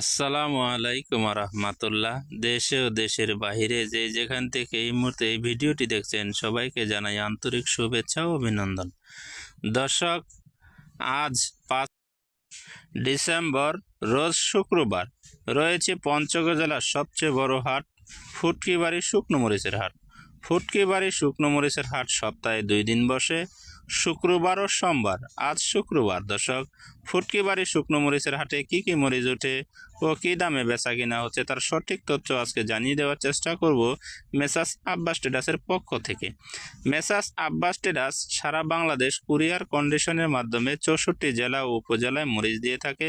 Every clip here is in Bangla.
আসসালামু আলাইকুম রহমাতুল্লাহ দেশে ও দেশের বাহিরে যে যেখান থেকে এই মুহূর্তে এই ভিডিওটি দেখছেন, সবাইকে জানাই আন্তরিক শুভেচ্ছা ও অভিনন্দন। দর্শক, আজ পাঁচ ডিসেম্বর, রোজ শুক্রবার। রয়েছে পঞ্চগড় জেলার সবচেয়ে বড় হাট, ফুটকিবাড়ি শুকনো মরিচের হাট। ফুটকিবাড়ি শুকনো মরিচের হাট সপ্তাহে দুই দিন বসে। শুক্রবার ও সোমবার, আজ শুক্রবার, দর্শক। ফুটকিবাড়ি শুকনো মরিচের হাটে কি কি মরিচ ওঠে ও কী দামে বেচা কিনা হচ্ছে তার সঠিক তথ্য আজকে জানিয়ে দেওয়ার চেষ্টা করব মেসাস আব্বাস ট্রেডার্সের পক্ষ থেকে। মেসাস আব্বাস ট্রেডার্স সারা বাংলাদেশ কুরিয়ার কন্ডিশনের মাধ্যমে চৌষট্টি জেলা ও উপজেলায় মরিচ দিয়ে থাকে।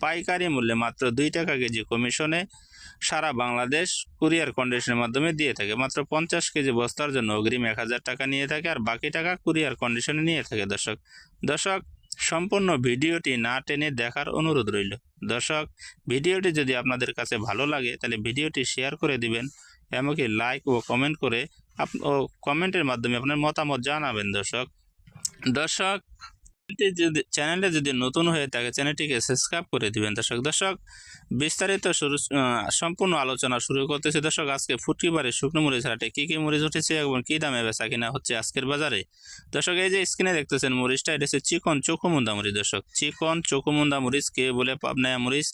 পাইকারি মূল্যে মাত্র দুই টাকা কেজি কমিশনে সারা বাংলাদেশ কুরিয়ার কন্ডিশনের মাধ্যমে দিয়ে থাকে। মাত্র পঞ্চাশ কেজি বস্তার জন্য অগ্রিম এক হাজার টাকা নিয়ে থাকে আর বাকি টাকা কুরিয়ার কন্ডিশনে নিয়ে থাকে দর্শক। দর্শক, সম্পূর্ণ ভিডিওটি না টেনে দেখার অনুরোধ রইল। দর্শক, ভিডিওটি যদি আপনাদের কাছে ভালো লাগে তাহলে ভিডিওটি শেয়ার করে দিবেন, এমনকি লাইক ও কমেন্ট করে আপ ও কমেন্টের মাধ্যমে আপনার মতামত জানাবেন দর্শক। দর্শক যদি চ্যানেলে যদি নতুন হয়ে থাকে, চ্যানেলটিকে সাবস্ক্রাইব করে দিবেন। দর্শক দর্শক, বিস্তারিত শুরু সম্পূর্ণ আলোচনা শুরু করতেছে। দর্শক, আজকে ফুটকিবারে শুকনো মরিচ হাটে কী কী মরিচ উঠেছে এবং কী দামে বেচা কিনা হচ্ছে আজকের বাজারে? দর্শক, এই যে স্ক্রিনে দেখতেছেন মরিচটা, এটা হচ্ছে চিকন চোখমুন্দা মরিচ। দর্শক, চিকন চোখমুন্দা মরিচ, কে বলে পাবনায়া মরিচ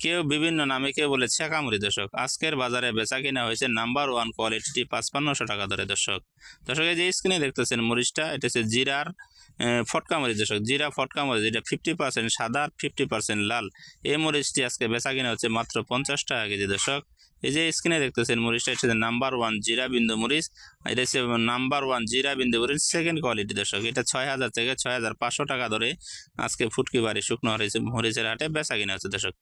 কেউ বিভিন্ন নামে কেউ বলে ছেঁকা দর্শক। আজকের বাজারে বেচা কিনা হয়েছে নাম্বার ওয়ান কোয়ালিটি পাঁচপান্নশো টাকা ধরে দর্শক। দর্শক এই যে স্ক্রিনে দেখতেছেন মরিচটা এটা হচ্ছে জিরার আহ, ফটকা মরিচ দর্শক। জিরা ফটকা যেটা ফিফটি পার্সেন্ট সাদা ফিফটি পার্সেন্ট লাল। এই মরিচটি আজকে বেচা কিনা হচ্ছে মাত্র পঞ্চাশ টাকা কেজি দর্শক। এই যে স্ক্রিনে দেখতেছেন মরিচটা হচ্ছে নাম্বার ওয়ান জিরা বিন্দু মরিচ এটা হচ্ছে নাম্বার ওয়ান জিরা বিন্দু মরিচ সেকেন্ড কোয়ালিটি দর্শক। এটা ছয় হাজার থেকে ছয় হাজার পাঁচশো টাকা ধরে আজকে ফুটকি বাড়ি শুকনো মরিচ মরিচের হাটে বেচা কিনা হচ্ছে দর্শক।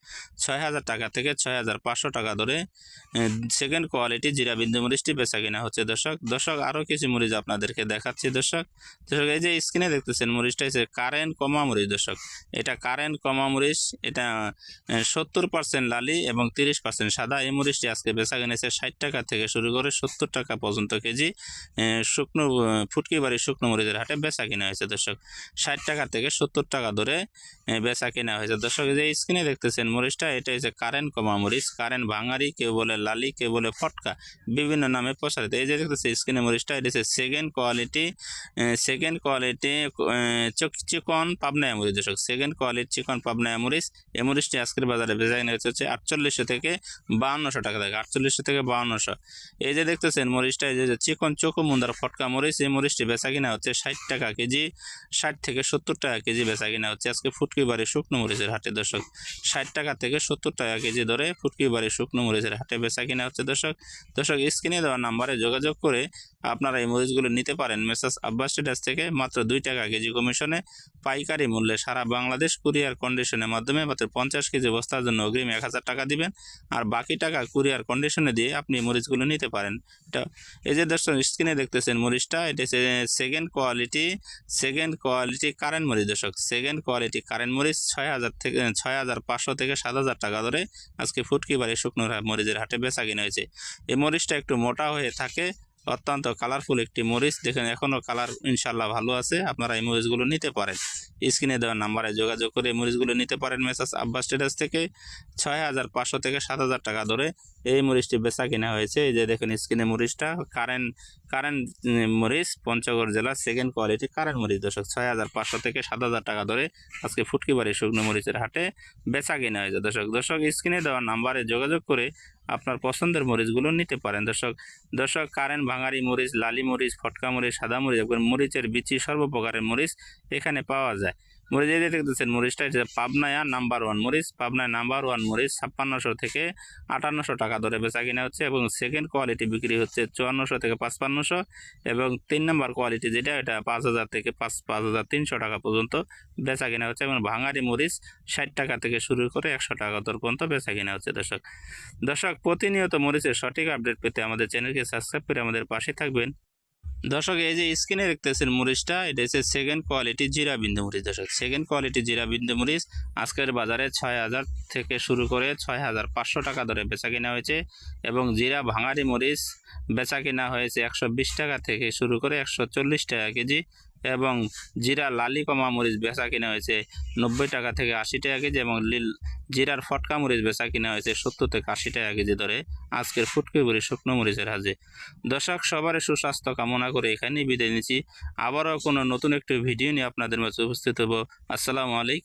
ছয় হাজার টাকা থেকে ছয় হাজার পাঁচশো টাকা ধরে সেকেন্ড কোয়ালিটি জিরা বিন্দু মরিচটি বেচা কিনা হচ্ছে দর্শক। দর্শক আরও কিছু মরিচ আপনাদেরকে দেখাচ্ছি দর্শক। দর্শক, এই যে স্ক্রিনে দেখতেছেন মরিচটা হচ্ছে কারেন্ট কমা মরিচ দর্শক। এটা কারেন্ট কমা মরিচ, এটা সত্তর পার্সেন্ট লালি এবং তিরিশ পার্সেন্ট সাদা। এই মরিচটি আজকে বেচা কিনেছে ষাট টাকা থেকে শুরু করে সত্তর টাকা পর্যন্ত কেজি শুকনো ফুটকি বাড়ির শুকনো মরিচের হাটে বেচা কিনা হয়েছে দর্শক। ষাট টাকা থেকে সত্তর টাকা ধরে বেচা কিনা হয়েছে। দর্শক যে স্ক্রিনে দেখতেছেন মরিচটা, এটা হচ্ছে কারেন্ট কমা মরিচ কারেন্ট ভাঙারি, কেউ বলে লালি, কেউ বলে ফটকা, বিভিন্ন নামে প্রসারিত এই যে দেখতেছে স্ক্রিনে মরিচটা, এটা হচ্ছে সেকেন্ড কোয়ালিটি সেকেন্ড কোয়ালিটি চিকন পাবনায় মরিচ দর্শক। সেকেন্ড কোয়ালিটি চিকন পাবনায় মরিচ এই মরিচটি আজকের বাজারে বেচা কিনা হচ্ছে আটচল্লিশশো থেকে বাউন্নশো টাকা থেকে আটচল্লিশশো থেকে বাউন্নশো। এই যে দেখতেছেন মরিচটা, এই যে চিকন চোখো মুন্দার ফটকা মরিচ, এই মরিচটি বেচা কিনা হচ্ছে ষাট টাকা কেজি, ষাট থেকে সত্তর টাকা কেজি বেচা কিনা হচ্ছে। আজকে ফুটকি বাড়ি শুকনো মরিচের হাটে দর্শক, ষাট টাকা থেকে সত্তর টাকা কেজি ধরে ফুটকি বাড়ি শুকনো মরিচের হাটে বেচা কিনা হচ্ছে দর্শক। দর্শক, স্ক্রিনে দেওয়া নাম্বারে যোগাযোগ করে আপনারা এই মরিচগুলো নিতে পারেন। মেসাস আব্বাস ট্রেডার্স থেকে মাত্র দুই টাকা কেজি কমিশনে পাইকারি মূল্যে সারা বাংলাদেশ কুরিয়ার কন্ডিশনের মাধ্যমে মাত্র পঞ্চাশ কেজি বস্তার জন্য অগ্রিম এক হাজার টাকা দিবেন। আর বাকি টাকা কুরিয়ার কন্ডিশনে দিয়ে আপনি মরিচগুলো নিতে পারেন। এটা, এই যে দর্শক স্ক্রিনে দেখতেছেন মরিচটা, এটা second quality second quality current মরিচ দর্শক। সেকেন্ড কোয়ালিটি কারেন্ট মরিচ ছয় হাজার থেকে, ছয় হাজার পাঁচশো থেকে সাত হাজার টাকা ধরে আজকে ফুটকি বাড়ি শুকনো মরিচের হাটে বেচা কিনা হয়েছে। এই মরিচটা একটু মোটা হয়ে থাকে অত্যন্ত কালারফুল একটি মরিচ। দেখেন এখনও কালার ইনশাল্লাহ ভালো আছে। আপনারা এই মরিচগুলো নিতে পারেন। স্ক্রিনে দেওয়া নাম্বারে যোগাযোগ করে মরিচগুলো নিতে পারেন মেসাজ আব্বাস স্টেটাস থেকে। ছয় হাজার পাঁচশো থেকে সাত হাজার টাকা ধরে এই মরিচটি বেচা কিনা হয়েছে। এই যে দেখেন স্ক্রিনে মরিচটা। কারেন্ট কারেন্ট মরিচ, পঞ্চগড় জেলার সেকেন্ড কোয়ালিটি কারেন্ট মরিচ দর্শক, ছয় হাজার পাঁচশো থেকে সাত হাজার টাকা ধরে আজকে ফুটকি বাড়ি শুকনো মরিচের হাটে বেচা কিনা হয়েছে। দর্শক দর্শক স্ক্রিনে দেওয়া নাম্বারে যোগাযোগ করে আপনার পছন্দের মরিচগুলো নিতে পারেন। দর্শক দর্শক কারেন্ট ভাঙারি মরিচ, লালি মরিচ, ফটকা মরিচ, সাদা মরিচ, মরিচের বিচি সর্বপ্রকারের মরিচ এখানে পাওয়া যায়। মরিচ এই দেখতেছেন মরিচটা এটা পাবনায়া নাম্বার ওয়ান মরিচ, পাবনায় নাম্বার ওয়ান মরিচ ছাপ্পান্নশো থেকে আটান্নশো টাকা ধরে বেচা কিনা হচ্ছে এবং সেকেন্ড কোয়ালিটি বিক্রি হচ্ছে চুয়ান্নশো থেকে পাঁচপান্নশো এবং তিন নম্বর কোয়ালিটি যেটা, এটা পাঁচ হাজার থেকে পাঁচ পাঁচ হাজার তিনশো টাকা পর্যন্ত বেচা কিনা হচ্ছে এবং ভাঙারি মরিচ ষাট টাকা থেকে শুরু করে একশো টাকা দর পর্যন্ত বেচা কিনা হচ্ছে দর্শক। দর্শক, প্রতিনিয়ত মরিচের সঠিক আপডেট পেতে আমাদের চ্যানেলকে সাবস্ক্রাইব করে আমাদের পাশে থাকবেন। দর্শক, এই যে স্ক্রিনে দেখতেছেন মরিচটা, এটা হচ্ছে সেকেন্ড কোয়ালিটি জিরা বিন্দু মরিচ। দর্শক সেকেন্ড কোয়ালিটি জিরা বিন্দু মরিচ আজকের বাজারে ছয় হাজার থেকে শুরু করে ছয় হাজার পাঁচশো টাকা ধরে বেচা কেনা হয়েছে এবং জিরা ভাঙারি মরিচ বেচা কেনা হয়েছে একশো বিশ টাকা থেকে শুরু করে একশো চল্লিশ টাকা কেজি। এবং জিরা লালি কমা মরিচ বেচা কিনা হয়েছে নব্বই টাকা থেকে আশি টাকা কেজি এবং লিল জিরার ফটকা মরিচ বেচা কিনা হয়েছে সত্তর থেকে আশি টাকা কেজি ধরে আজকের ফুটকে বলি শুকনো মরিচের হাজে। দর্শক সবার সুস্বাস্থ্য কামনা করে এখানেই বিদায় নিচ্ছি। আবারও কোনো নতুন একটি ভিডিও নিয়ে আপনাদের মাঝে উপস্থিত হব। আসসালামু আলাইকুম।